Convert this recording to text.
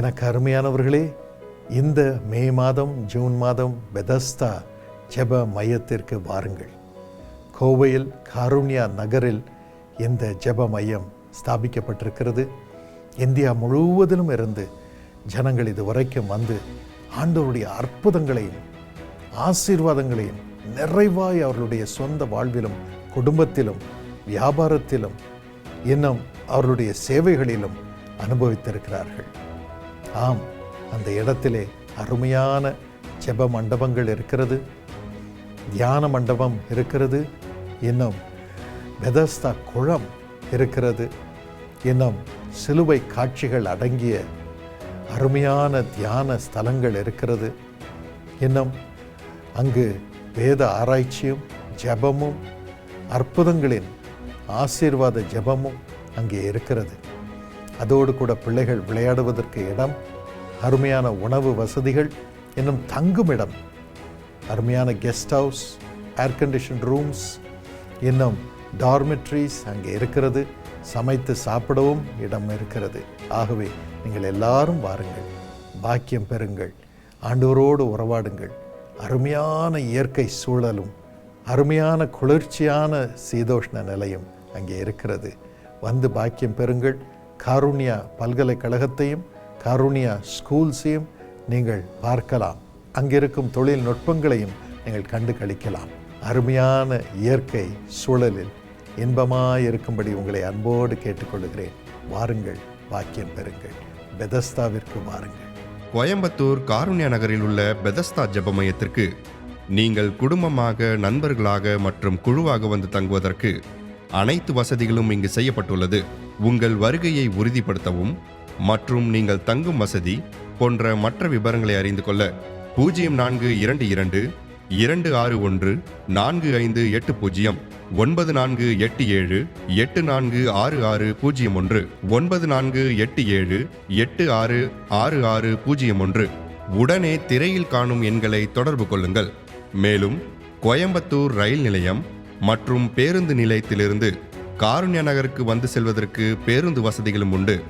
எனக்கு அருமையானவர்களே இந்த மே மாதம் ஜூன் மாதம் பெதஸ்தா ஜெப மையத்திற்கு வாருங்கள். கோவையில் காருண்யா நகரில் இந்த ஜெப மையம் ஸ்தாபிக்கப்பட்டிருக்கிறது. இந்தியா முழுவதிலும் இருந்து ஜனங்கள் இது வரைக்கும் வந்து ஆண்டவருடைய அற்புதங்களையும் ஆசீர்வாதங்களையும் நிறைவாய் அவர்களுடைய சொந்த வாழ்விலும் குடும்பத்திலும் வியாபாரத்திலும் இன்னும் அவர்களுடைய சேவைகளிலும் அனுபவித்திருக்கிறார்கள். ஆம் அந்த இடத்திலே அருமையான ஜெப மண்டபங்கள் இருக்கிறது. தியான மண்டபம் இருக்கிறது. இன்னும் பெதஸ்தா குளம் இருக்கிறது. இன்னும் சிலுவை காட்சிகள் அடங்கிய அருமையான தியான ஸ்தலங்கள் இருக்கிறது. இன்னும் அங்கு வேத ஆராய்ச்சியும் ஜெபமும் அற்புதங்களின் ஆசீர்வாத ஜெபமும் அங்கே இருக்கிறது. அதோடு கூட பிள்ளைகள் விளையாடுவதற்கு இடம் அருமையான உணவு வசதிகள் இன்னும் தங்கும் இடம் அருமையான guest house air condition rooms இன்னும் டார்மெட்ரிஸ் அங்கே இருக்கிறது. சமைத்து சாப்பிடவும் இடம் இருக்கிறது. ஆகவே நீங்கள் எல்லாரும் வாருங்கள். பாக்கியம் பெறுங்கள். ஆண்டவரோடு உறவாடுங்கள். அருமையான இயற்கை சூழலும் அருமையான குளிர்ச்சியான சீதோஷ்ண நிலையும் அங்கே இருக்கிறது. வந்து பாக்கியம் பெறுங்கள். காருண்யா பல்கலைக்கழகத்தையும் காருண்யா ஸ்கூல்ஸையும் நீங்கள் பார்க்கலாம். அங்கிருக்கும் தொழில்நுட்பங்களையும் நீங்கள் கண்டு கழிக்கலாம் அருமையான இயற்கை சூழலில் இன்பமாக இருக்கும்படி உங்களை அன்போடு கேட்டுக்கொள்கிறேன். வாருங்கள் பாக்கியம் பெறுங்கள். பெதஸ்தாவிற்கு வாருங்கள். கோயம்புத்தூர் காருண்யா நகரில் உள்ள பெதஸ்தா ஜெப மையத்திற்கு நீங்கள் குடும்பமாக நண்பர்களாக மற்றும் குழுவாக வந்து தங்குவதற்கு அனைத்து வசதிகளும் இங்கு செய்யப்பட்டுள்ளது. உங்கள் வருகையை உறுதிப்படுத்தவும் மற்றும் நீங்கள் தங்கும் வசதி போன்ற மற்ற விவரங்களை அறிந்து கொள்ள பூஜ்ஜியம் நான்கு இரண்டு இரண்டு இரண்டு ஆறு ஒன்று நான்கு ஐந்து எட்டு பூஜ்ஜியம் ஒன்பது நான்கு எட்டு ஏழு எட்டு நான்கு ஆறு ஆறு பூஜ்ஜியம் ஒன்று ஒன்பது நான்கு எட்டு ஏழு எட்டு ஆறு ஆறு ஆறு பூஜ்ஜியம் ஒன்று. உடனே திரையில் காணும் எண்களை தொடர்பு கொள்ளுங்கள். மேலும் கோயம்புத்தூர் ரயில் நிலையம் மற்றும் பேருந்து நிலையத்திலிருந்து காருண்ய நகருக்கு வந்து செல்வதற்கு பேருந்து வசதிகளும் உண்டு.